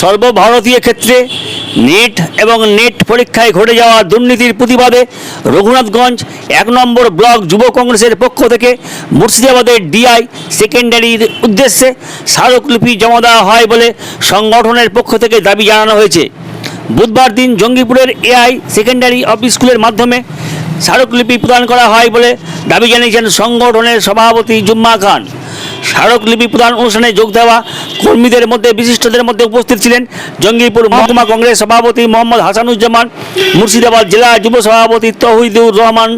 সর্বভারতীয় ক্ষেত্রে নেট এবং নেট পরীক্ষায় ঘটে যাওয়া দুর্নীতির প্রতিবাদে রঘুনাথগঞ্জ এক নম্বর ব্লক যুব কংগ্রেসের পক্ষ থেকে মুর্শিদাবাদের ডিআই সেকেন্ডারির উদ্দেশ্যে স্মারকলিপি জমা দেওয়া হয় বলে সংগঠনের পক্ষ থেকে দাবি জানানো হয়েছে। বুধবার দিন জঙ্গিপুরের এআই সেকেন্ডারি অফ স্কুলের মাধ্যমে স্মারকলিপি প্রদান করা হয় বলে দাবি জানিয়েছেন সংগঠনের সভাপতি জুম্মা খান। স্মারকলিপি প্রদান অনুষ্ঠানে যোগ দেওয়া কর্মীদের মধ্যে, বিশিষ্টদের মধ্যে উপস্থিত ছিলেন জঙ্গিপুর মহকুমা কংগ্রেস সভাপতি মোহাম্মদ হাসানুজ্জামান, মুর্শিদাবাদ জেলা যুব সভাপতি তহিদুর রহমান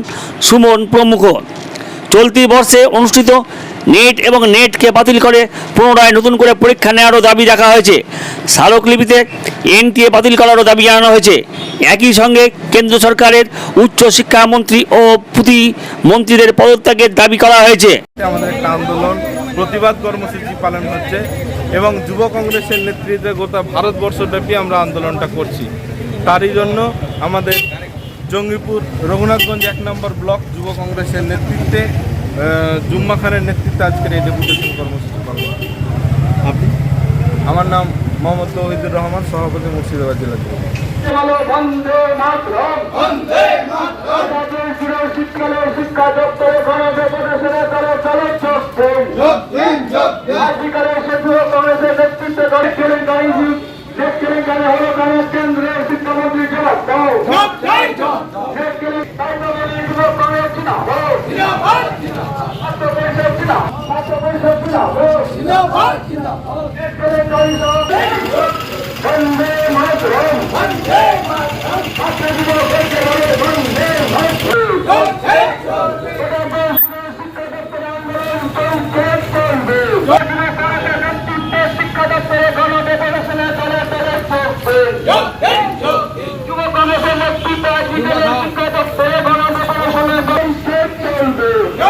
সুমন প্রমুখ। চলতি বর্ষে অনুষ্ঠিত নেট এবং নেটকে বাতিল করে, পুনরায় নতুন করে পরীক্ষা নেওয়ারও দাবি রাখা হয়েছে। স্মারকলিপিতে এনটিএ বাতিল করারও দাবি জানানো হয়েছে। একই সঙ্গে কেন্দ্র সরকারের উচ্চ শিক্ষামন্ত্রী ও প্রতিমন্ত্রীদের পদত্যাগের দাবি করা হয়েছে। আমাদের একটা আন্দোলন, প্রতিবাদ কর্মসূচি পালন হচ্ছে এবং যুব কংগ্রেসের নেতৃত্বে গোটা ভারতবর্ষব্যাপী আমরা আন্দোলনটা করছি। তারই জন্য আমাদের জঙ্গিপুর রঘুনাথগঞ্জ এক নম্বর ব্লক যুব কংগ্রেসের নেতৃত্বে জুম্মা খানের নেতৃত্বে আজকের এই ডেপুটেশন কর্মসূচি পালন আপনি? আমার নাম মোহাম্মদ তৌহিদুর রহমান সভাপতি মুর্শিদাবাদ জেলা শিক্ষা দপ্তরে গণপ্রদর্শনে তারা চালক চলছেন সেতু কংগ্রেসের নেতৃত্বে করে কেলেঙ্কারি কেলেঙ্কারি হলো কেন?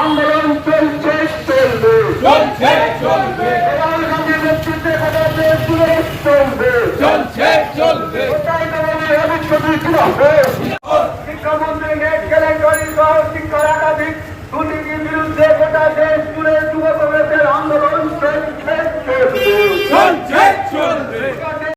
আন্দোলন চলছে চলবে। চলছে চলবে। রাহুল গান্ধীর নেতৃত্বে কথা চলবে চলছে চলবে ওটাই তো আমাদের অভিজ্ঞতা হবে